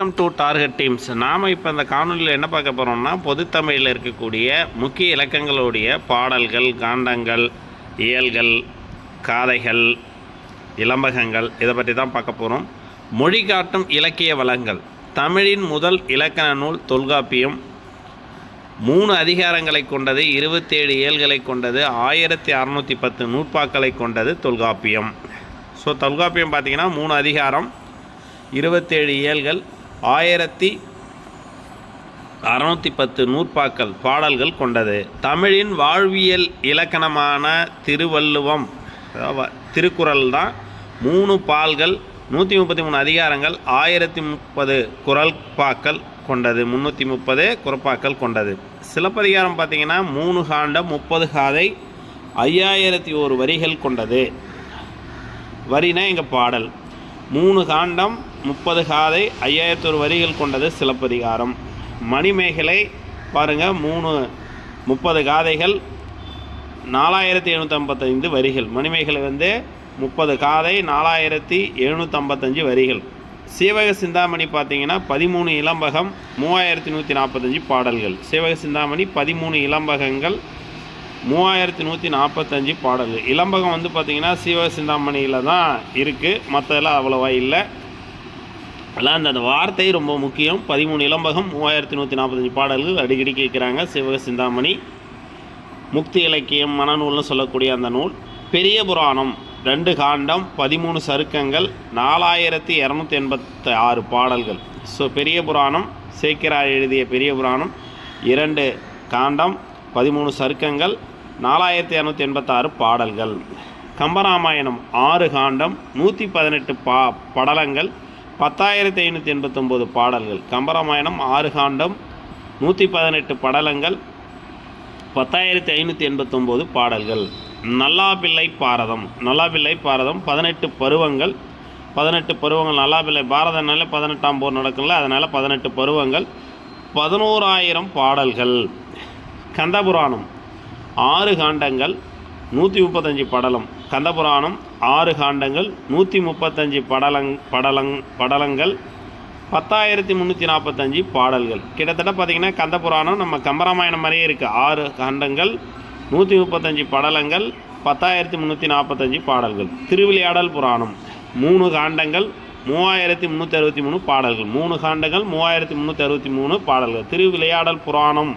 Welcome to target teams நாம் இப்போ இந்த காணொலியில் என்ன பார்க்க போகிறோம்னா பொதுத்தமிழில் இருக்கக்கூடிய முக்கிய இலக்கங்களுடைய பாடல்கள் காண்டங்கள் இயல்கள் காதைகள் இலம்பகங்கள் இதை பற்றி தான் பார்க்க போகிறோம் மொழி காட்டும் இலக்கிய வளங்கள். தமிழின் முதல் இலக்கண நூல் தொல்காப்பியம். மூணு அதிகாரங்களை கொண்டது இருபத்தேழு இயல்களை கொண்டது ஆயிரத்தி அறநூற்றி பத்து நூற்பாக்களை கொண்டது தொல்காப்பியம். ஸோ தொல்காப்பியம் பார்த்தீங்கன்னா மூணு அதிகாரம் இருபத்தேழு இயல்கள் ஆயிரத்தி அறநூற்றி பத்து நூற்பாக்கள் பாடல்கள் கொண்டது. தமிழின் வாழ்வியல் இலக்கணமான திருவள்ளுவம் திருக்குறள் தான் மூணு பால்கள் நூற்றி முப்பத்தி மூணு அதிகாரங்கள் ஆயிரத்தி முப்பது குரல்பாக்கள் கொண்டது. முந்நூற்றி முப்பது குரப்பாக்கள் கொண்டது. சிலப்பதிகாரம் பார்த்திங்கன்னா மூணு காண்டம் முப்பது காதை ஐயாயிரத்தி ஒரு வரிகள் கொண்டது. வரினா எங்கள் பாடல். மூணு காண்டம் முப்பது காதை ஐயாயிரத்தொரு வரிகள் கொண்டது சிலப்பதிகாரம். மணிமேகலை பாருங்கள் மூணு முப்பது காதைகள் நாலாயிரத்தி எழுநூற்றம்பத்தைந்து வரிகள். மணிமேகலை வந்து முப்பது காதை நாலாயிரத்தி எழுநூற்றம்பத்தஞ்சு வரிகள். சீவக சிந்தாமணி பார்த்தீங்கன்னா பதிமூணு இளம்பகம் மூவாயிரத்தி நூற்றி நாற்பத்தஞ்சு பாடல்கள். சீவக சிந்தாமணி பதிமூணு இளம்பகங்கள் மூவாயிரத்தி நூற்றி நாற்பத்தஞ்சு பாடல்கள். இளம்பகம் வந்து பார்த்திங்கன்னா சீவக சிந்தாமணியில் தான் இருக்குது மற்றதெல்லாம் அவ்வளோவா இல்லை. அதெல்லாம் அந்த அந்த வார்த்தை ரொம்ப முக்கியம். பதிமூணு இளம்பகம் மூவாயிரத்தி நூற்றி நாற்பத்தஞ்சு பாடல்கள் அடிக்கடி கேட்குறாங்க. சிவக சிந்தாமணி முக்தி இலக்கியம் மனநூல்னு சொல்லக்கூடிய அந்த நூல். பெரிய புராணம் ரெண்டு காண்டம் பதிமூணு சருக்கங்கள் நாலாயிரத்தி இரநூத்தி எண்பத்தி ஆறு பாடல்கள். ஸோ பெரிய புராணம் சேக்கிரார் எழுதிய பெரிய புராணம் இரண்டு காண்டம் பதிமூணு சருக்கங்கள் நாலாயிரத்தி இரநூத்தி எண்பத்தாறு பாடல்கள். கம்பராமாயணம் ஆறு காண்டம் நூற்றி பதினெட்டு பா படலங்கள் பத்தாயிரத்தி ஐநூற்றி எண்பத்தொம்போது பாடல்கள். கம்பராமாயணம் ஆறு காண்டம் நூற்றி பதினெட்டு படலங்கள் பத்தாயிரத்தி ஐநூற்றி எண்பத்தொம்போது பாடல்கள். நல்லாபிள்ளை பாரதம் நல்லாபிள்ளை பாரதம் பதினெட்டு பருவங்கள் பதினெட்டு பருவங்கள் நல்லாபிள்ளை பாரதனால பதினெட்டாம் போர் நடக்கும்ல அதனால் பதினெட்டு பருவங்கள் பதினோராயிரம் பாடல்கள். கந்தபுராணம் ஆறு காண்டங்கள் நூற்றி முப்பத்தஞ்சு படலம். கந்தபுராணம் ஆறு காண்டங்கள் நூற்றி முப்பத்தஞ்சு படலங் படலங் படலங்கள் பத்தாயிரத்தி முந்நூற்றி நாற்பத்தஞ்சு பாடல்கள். கிட்டத்தட்ட பார்த்திங்கன்னா கந்தபுராணம் நம்ம கம்பராமாயணம் மாதிரியே இருக்குது ஆறு காண்டங்கள் நூற்றி முப்பத்தஞ்சு படலங்கள் பத்தாயிரத்தி முந்நூற்றி நாற்பத்தஞ்சு பாடல்கள். திருவிளையாடல் புராணம் மூணு காண்டங்கள் மூவாயிரத்தி முந்நூற்றி அறுபத்தி மூணு பாடல்கள். மூணு காண்டங்கள் மூவாயிரத்தி முந்நூற்றி அறுபத்தி மூணு பாடல்கள். திருவிளையாடல் புராணம்.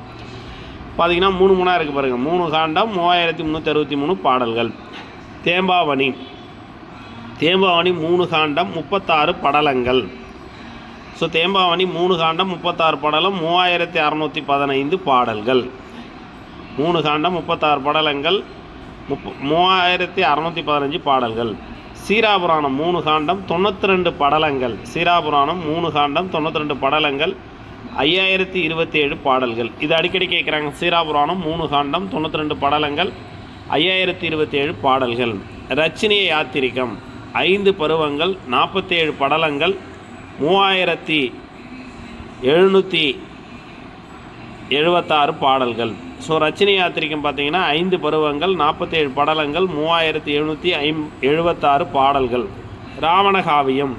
பார்த்தீங்கன்னா மூணு மூணாக இருக்குது பாருங்கள் மூணு காண்டம் மூவாயிரத்தி முந்நூற்றி அறுபத்தி மூணு பாடல்கள். தேம்பாவணி. தேம்பாவணி மூணு காண்டம் முப்பத்தாறு படலங்கள். ஸோ தேம்பாவணி மூணு காண்டம் முப்பத்தாறு படலம் மூவாயிரத்தி அறநூற்றி பதினைந்து பாடல்கள். மூணு காண்டம் முப்பத்தாறு படலங்கள் முப்ப மூவாயிரத்தி அறநூற்றி பதினஞ்சு பாடல்கள். சீராபுராணம் மூணு காண்டம் தொண்ணூற்றி ரெண்டு படலங்கள். சீராபுராணம் மூணு காண்டம் தொண்ணூற்றி ரெண்டு படலங்கள் ஐயாயிரத்தி இருபத்தி ஏழு பாடல்கள். இது அடிக்கடி கேட்குறாங்க. சீராபுராணம் மூணு காண்டம் தொண்ணூற்றி ரெண்டு படலங்கள் ஐயாயிரத்தி இருபத்தி ஏழு பாடல்கள். ரச்சினிய யாத்திரிகம். ஐந்து பருவங்கள் நாற்பத்தேழு படலங்கள் மூவாயிரத்தி எழுநூற்றி எழுபத்தாறு பாடல்கள். ஸோ ரச்சினி யாத்திரிக்கும் பார்த்தீங்கன்னா ஐந்து பருவங்கள் நாற்பத்தேழு படலங்கள் மூவாயிரத்தி எழுநூற்றி ஐம் எழுபத்தாறு பாடல்கள். ராவணகாவியம்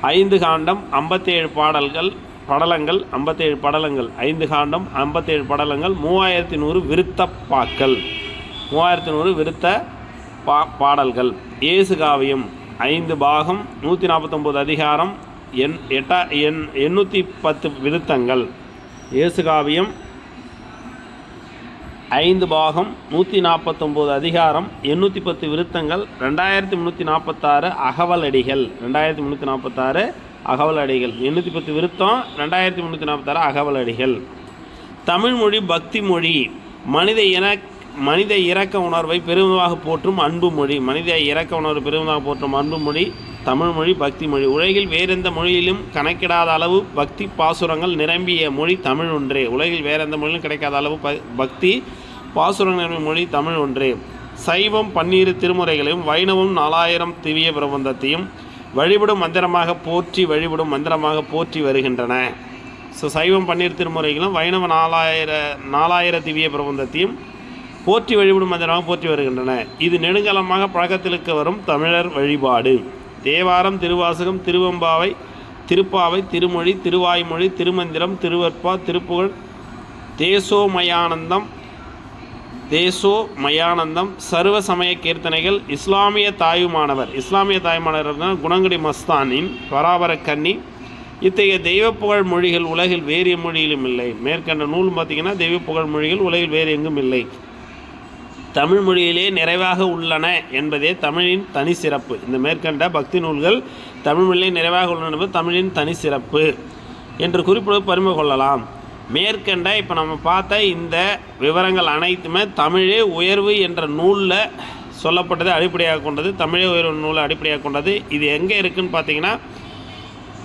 ஐந்து காண்டம் ஐம்பத்தேழு பாடல்கள் படலங்கள் ஐம்பத்தேழு படலங்கள் ஐந்து காண்டம் ஐம்பத்தேழு படலங்கள் மூவாயிரத்தி நூறு விருத்தப்பாக்கள். மூவாயிரத்தி நூறு விருத்த பா பாடல்கள். இயேசு காவியம் ஐந்து பாகம் நூற்றி நாற்பத்தொம்போது அதிகாரம் எண் எட்டா எண் எண்ணூற்றி பத்து விருத்தங்கள். இயேசு காவியம் ஐந்து பாகம் நூற்றி நாற்பத்தொம்போது அதிகாரம் எண்ணூற்றி பத்து விருத்தங்கள் ரெண்டாயிரத்தி முந்நூற்றி நாற்பத்தாறு அகவலடிகள். ரெண்டாயிரத்தி முந்நூற்றி நாற்பத்தாறு அகவலடிகள். எண்ணூற்றி பத்து விருத்தம் ரெண்டாயிரத்தி முந்நூற்றி நாற்பத்தாறு அகவலடிகள். தமிழ்மொழி பக்தி மொழி மனித இன மனித இரக்க உணர்வை பெருமதாக போற்றும் அன்பு மொழி. மனித இரக்க உணர்வை பெருமதாக போற்றும் அன்பு மொழி தமிழ்மொழி பக்தி மொழி. உலகில் வேறெந்த மொழியிலும் கணக்கிடாத அளவு பக்தி பாசுரங்கள் நிரம்பிய மொழி தமிழ் ஒன்றே. உலகில் வேறெந்த மொழியிலும் கிடைக்காத அளவு ப பக்தி பாசுரங்கள் நிரம்பிய மொழி தமிழ் ஒன்றே. சைவம் பன்னீர் திருமுறைகளையும் வைணவம் நாலாயிரம் திவ்ய பிரபந்தத்தையும் வழிபடும் மந்திரமாக போற்றி வழிபடும் மந்திரமாக போற்றி வருகின்றன. ஸோ சைவம் பன்னீர் திருமுறைகளும் வைணவ நாலாயிர நாலாயிர திவ்ய பிரபந்தத்தையும் போற்றி வழிபடும் மந்திரமாக போற்றி வருகின்றன. இது நெடுங்காலமாக பழக்கத்திலுக்கு வரும் தமிழர் வழிபாடு. தேவாரம் திருவாசகம் திருவம்பாவை திருப்பாவை திருமொழி திருவாய்மொழி திருமந்திரம் திருவற்பா திருப்புகழ் தேசோமயானந்தம் தேசோ மயானந்தம் சர்வ சமய கீர்த்தனைகள் இஸ்லாமிய தாயுமானவர். இஸ்லாமிய தாயுமானவர் குணங்குடி மஸ்தானின் பராபர கன்னி. இத்தகைய தெய்வ புகழ் மொழிகள் உலகில் வேறு மொழியிலும் இல்லை. மேற்கண்ட நூல் பார்த்திங்கன்னா தெய்வ புகழ் மொழிகள் உலகில் வேறு எங்கும் இல்லை. தமிழ் மொழியிலே நிறைவாக உள்ளன என்பதே தமிழின் தனி சிறப்பு. இந்த மேற்கண்ட பக்தி நூல்கள் தமிழ் மொழியிலே நிறைவாக உள்ளன என்பது தமிழின் தனி சிறப்பு என்று குறிப்பிடுவது பரிமை கொள்ளலாம். மேற்கண்ட இப்போ நம்ம பார்த்த இந்த விவரங்கள் அனைத்துமே தமிழே உயர்வு என்ற நூலில் சொல்லப்பட்டதை அடிப்படையாக கொண்டது தமிழே உயர்வு நூலை அடிப்படையாக கொண்டது. இது எங்கே இருக்குதுன்னு பார்த்தீங்கன்னா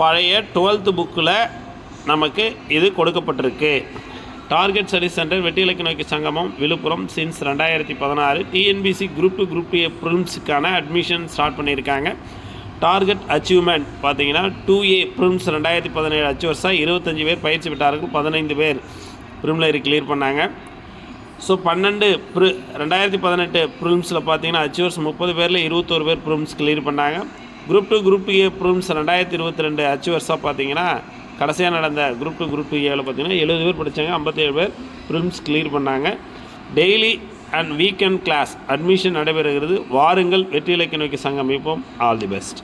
பழைய டுவெல்த்து புக்கில் நமக்கு இது கொடுக்கப்பட்டிருக்கு. டார்கெட் ஸ்டடி சென்டர் வெற்றி நோக்கி சங்கமம் விழுப்புரம் சின்ஸ் ரெண்டாயிரத்தி பதினாறு. TNPSC group two group A ப்ரிலிம்ஸுக்கான admission start பண்ணியிருக்காங்க. டார்கெட் அச்சீவ்மெண்ட் பார்த்தீங்கன்னா டூ ஏ ப்ரிலிம்ஸ் ரெண்டாயிரத்தி பதினேழு அச்சுவர்ஸாக இருபத்தஞ்சி பேர் பயிற்சி பெற்றார்கள் பதினைந்து பேர் ப்ரிம்லரி கிளியர் பண்ணாங்க. ஸோ பன்னெண்டு ப்ரி ரெண்டாயிரத்தி பதினெட்டு ப்ரிலிம்ஸில் பார்த்தீங்கன்னா அச்சீவர்ஸ் முப்பது பேரில் இருபத்தோரு பேர் ப்ரிலிம்ஸ் கிளியர் பண்ணாங்க. Group two group A prelims ரெண்டாயிரத்தி இருபத்தி ரெண்டு அச்சீவர்ஸாக பார்த்தீங்கன்னா கடைசியாக நடந்த குரூப் டூ குரூப் ஏவில் பார்த்தீங்கன்னா எழுபது பேர் படித்தாங்க ஐம்பத்தேழு பேர் ப்ரிலிம்ஸ் கிளியர் பண்ணாங்க. Daily and weekend class admission நடைபெறுகிறது. வாருங்கள் வெற்றி இலக்கிய நோக்கி சங்கமிப்போம் ஆல் தி பெஸ்ட்